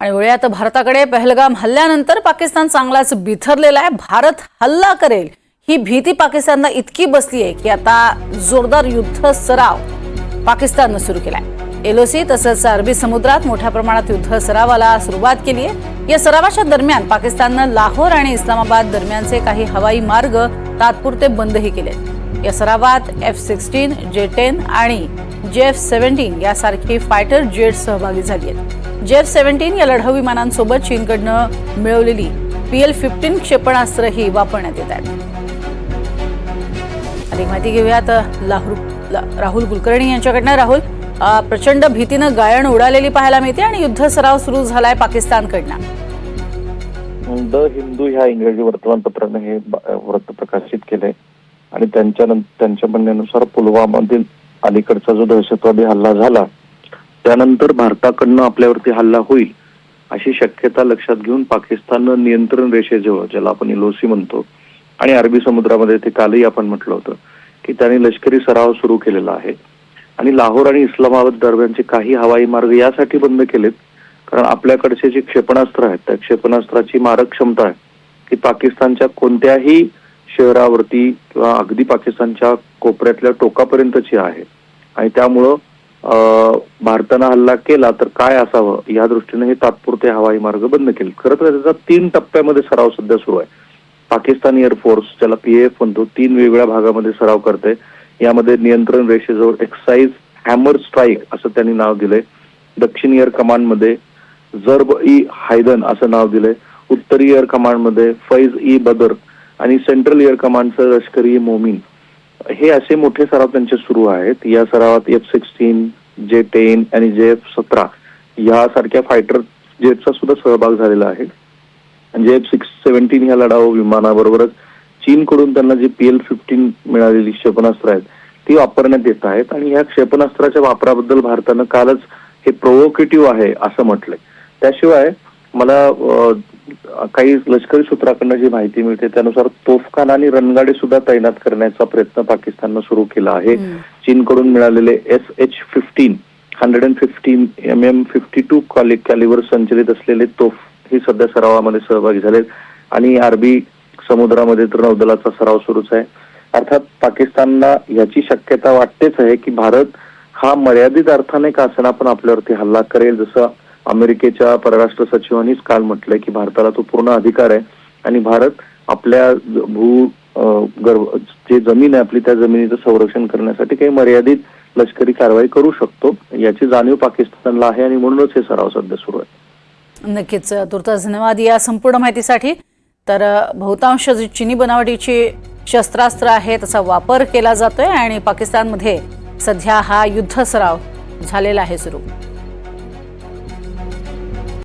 आणि वळूयात भारताकडे पहलगाम हल्ल्यानंतर पाकिस्तान चांगलाच बिथरलेला आहे. भारत हल्ला करेल. ही भीती पाकिस्तानला इतकी बसली आहे की आता जोरदार युद्ध सराव पाकिस्ताननं सुरू केलाय. एलओसी तसंच अरबी समुद्रात मोठ्या प्रमाणात युद्ध सरावाला सुरुवात केली आहे. या सरावाच्या दरम्यान पाकिस्ताननं लाहोर आणि इस्लामाबाद दरम्यानचे काही हवाई मार्ग तात्पुरते बंदही केले या सरावात एफ सिक्स्टीन जे टेन आणि जे एफ सेव्हन्टीन यासारखी फायटर जेट सहभागी झाली आहेत. जेफ सेव्हन्टीन या लढाऊ विमानांसोबत चीनकडनं मिळवलेली पीएल फिफ्टीन क्षेपणास्त्रही वापरण्यात येत आहेत. अधिक माहिती घेऊयात लाहूर राहुल कुलकर्णी यांच्याकडनं. राहुल प्रचंड भीतीनं गायन उडालेली पाहायला मिळते आणि युद्ध सराव सुरू झालाय पाकिस्तानकडनं. द हिंदू ह्या इंग्रजी वर्तमानपत्राने हे वृत्त प्रकाशित केलंय. आणि त्यांच्या त्यांच्या म्हणण्यानुसार पुलवामातील अलीकडचा जो दहशतवादी हल्ला झाला त्यानंतर भारताकडनं आपल्यावरती हल्ला होईल अशी शक्यता लक्षात घेऊन पाकिस्ताननं नियंत्रण रेषेजवळ ज्याला आपण इलोसी म्हणतो आणि अरबी समुद्रामध्ये ते कालही आपण म्हटलं होतं की त्यांनी लष्करी सराव सुरू केलेला आहे. आणि लाहोर आणि इस्लामाबाद दरम्यानचे काही हवाई मार्ग यासाठी बंद केलेत कारण आपल्याकडचे जे क्षेपणास्त्र आहेत त्या क्षेपणास्त्राची मारक क्षमता आहे की पाकिस्तानच्या कोणत्याही शहरावरती किंवा अगदी पाकिस्तानच्या कोपऱ्यातल्या टोकापर्यंतची आहे. आणि त्यामुळं भारतानं हल्ला केला तर काय असावं? या दृष्टीने हे तात्पुरते हवाई मार्ग बंद केले. खरं तर त्याचा तीन टप्प्यामध्ये सराव सध्या सुरू आहे. पाकिस्तान एअरफोर्स ज्याला पीएफ म्हणतो तीन वेगवेगळ्या भागामध्ये सराव करते यामध्ये नियंत्रण रेषेजवळ एक्साईज हॅमर स्ट्राईक असं त्यांनी नाव दिलंय. दक्षिण एअर कमांडमध्ये जर्ब ई हायदन असं नाव दिलंय. उत्तरी एअर कमांडमध्ये फैज ई बदर आणि सेंट्रल एअर कमांडचं लष्करी e मोमीन हे असे मोठे सराव त्यांचे सुरू आहेत. या सरावात एफ सिक्स्टीन जे टेन आणि जे एफ सतरा यासारख्या फायटर जेटचा सुद्धा सहभाग झालेला आहे. जे एफ सिक्स सेव्हन्टीन ह्या लढाऊ विमानाबरोबरच चीनकडून त्यांना जी पी एल फिफ्टीन मिळालेली क्षेपणास्त्र आहेत ती वापरण्यात येत आहेत. आणि ह्या क्षेपणास्त्राच्या वापराबद्दल भारतानं कालच हे प्रोव्होकेटिव्ह आहे असं म्हटलंय. त्याशिवाय मला काही लष्करी सूत्राकडनं जी माहिती मिळते त्यानुसार तोफखाना आणि रणगाडे सुद्धा तैनात करण्याचा प्रयत्न पाकिस्ताननं सुरू केला आहे. चीनकडून मिळालेले S H fifteen hundred and fifteen M M fifty two calibre संचलित असलेले तोफ ही सध्या सरावामध्ये सहभागी झालेत. आणि अरबी समुद्रामध्ये तर नौदलाचा सराव सुरूच आहे. अर्थात पाकिस्तानला याची शक्यता वाटतेच आहे की भारत हा मर्यादित अर्थाने का असेना पण आपल्यावरती हल्ला करेल जसं अमेरिकेच्या परराष्ट्र सचिवांनीच काल म्हटलंय की भारताला तो पूर्ण अधिकार आहे आणि भारत आपल्या भू अं, गर्भ जे जमीन आहे आपली त्या जमिनीचं संरक्षण करण्यासाठी काही मर्यादित लष्करी कारवाई करू शकतो. याची जाणीव पाकिस्तानला आहे आणि म्हणूनच हे सराव सध्या सुरू आहे. नक्कीच तुर्तास धन्यवाद या संपूर्ण माहितीसाठी. तर बहुतांश जी चिनी बनावटीची शस्त्रास्त्र आहे त्याचा वापर केला जातोय आणि पाकिस्तानमध्ये सध्या हा युद्ध सराव झालेला आहे सुरू.